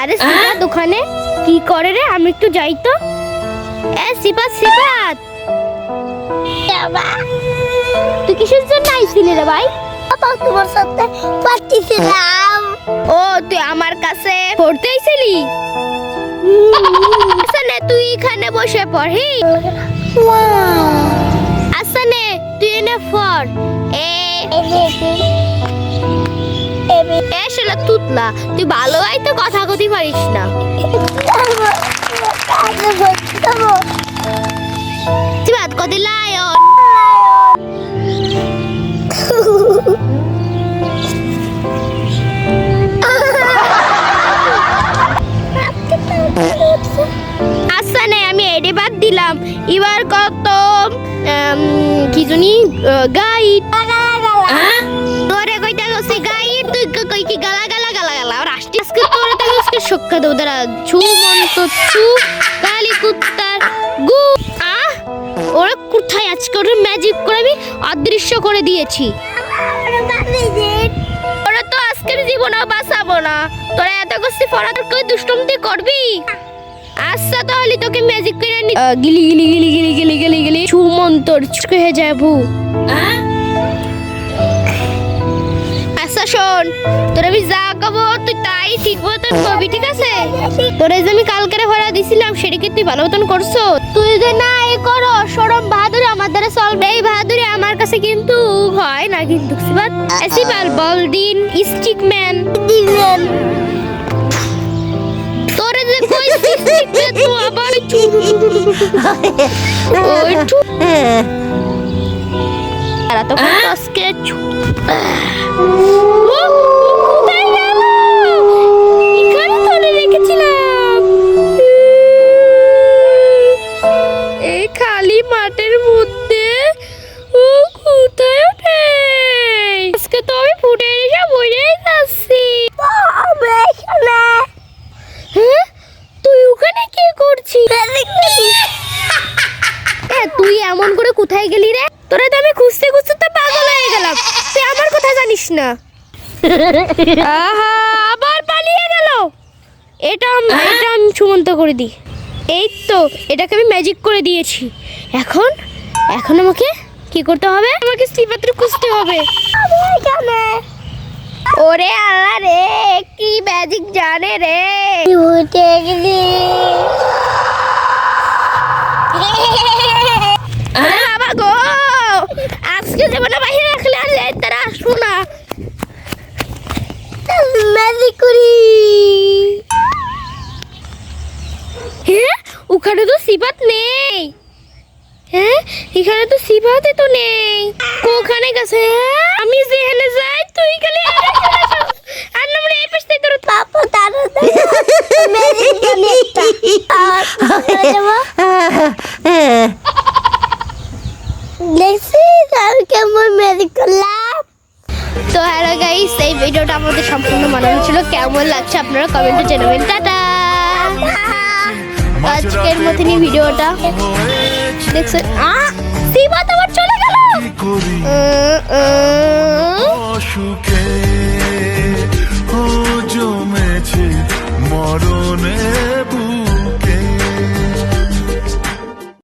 আরে ওখানে কি করে রে? আমি একটু যাই তো। এ সিপাত সিপাত বাবা। তুই কিসের জন্য আইছিলি রে ভাই। বাবা তোমার সাথে পাঠিয়েছিলাম ও তুই আমার কাছে পড়তে আইছিলি আচ্ছা নে তুই এখানে বসে পড়। হি আচ্ছা নে তুই এনে পড়। এ এ শালা তুতলা তুই ভালো আই তো কথা কতি পারিস না। লায়ন দিলাম। এবার কত কি জানি গাইড। তোরে কইতা গছি গাইড তুই কই কি গালা গালা গালা গালা। আর আসতে আজকে তোরে তো আজকে শক্কা দেও দাঁড়া ছু মন্ত ছু। কালি কুত্তার গু। আহ ওরা কোথায় আজকে? ওরা ম্যাজিক করে আমি অদৃশ্য করে দিয়েছি। ওরা তো আজকের জীবনও বাঁচাবো না। তোরা এত করছি ফরা তোর কই দুষ্টমতি করবি? আচ্ছা তাহলে তোকে ম্যাজিক করে নি গিলি গিলি গিলি গিলি গিলি গিলি গিলি। ছু মন্তর চুকে হয়ে? যায় আচ্ছা শোন তোর আমি যা কবো তুই তাই ঠিক মতন কবি ঠিক আছে? তোরে যে আমি কালকেরে ভরা দিছিলাম সেটা কি তুই ভালো মতন করছ? তুই যে না এ করো সরম বাহাদুরি আমার দ্বারা চলবে। এই বাহাদুরি আমার কাছে কিন্তু হয় না কিন্তু সিবাত এসিবাল বল দিন স্টিক ম্যান ওই টু তারা তো আজকে এমন করে কোথায় গেলি রে? তোরা তো আমি খুঁজতে খুঁজতে তো পাগল হয়ে গেলাম। তুই আমার কথা জানিস না। আহা আবার পালিয়ে গেল। এটা আম- এটা আমি সুমন্ত করে দিই। এই তো এটাকে আমি ম্যাজিক করে দিয়েছি। এখন এখন আমাকে কি করতে হবে? আমাকে শ্রীপাত্র খুঁজতে হবে। ওরে আল্লাহ রে কি ম্যাজিক জানে রে। উঠে গেলি। ওখানে তো সিবাত নেই। হ্যাঁ? এখানে তো সিবাতে তো নেই। ওখানে গেছে? আমি যেখানে যাই, তুই খালি। আর না মানে এই তোর পাপা কেমন তো হ্যালো গাইস এই ভিডিওটা আমাদের সম্পূর্ণ মনে ছিল। কেমন লাগছে আপনারা কমেন্টে জানাবেন। টাটা! আজকের মতনই ভিডিওটা। দেখছেন আ সিবাত তো চলে গেল।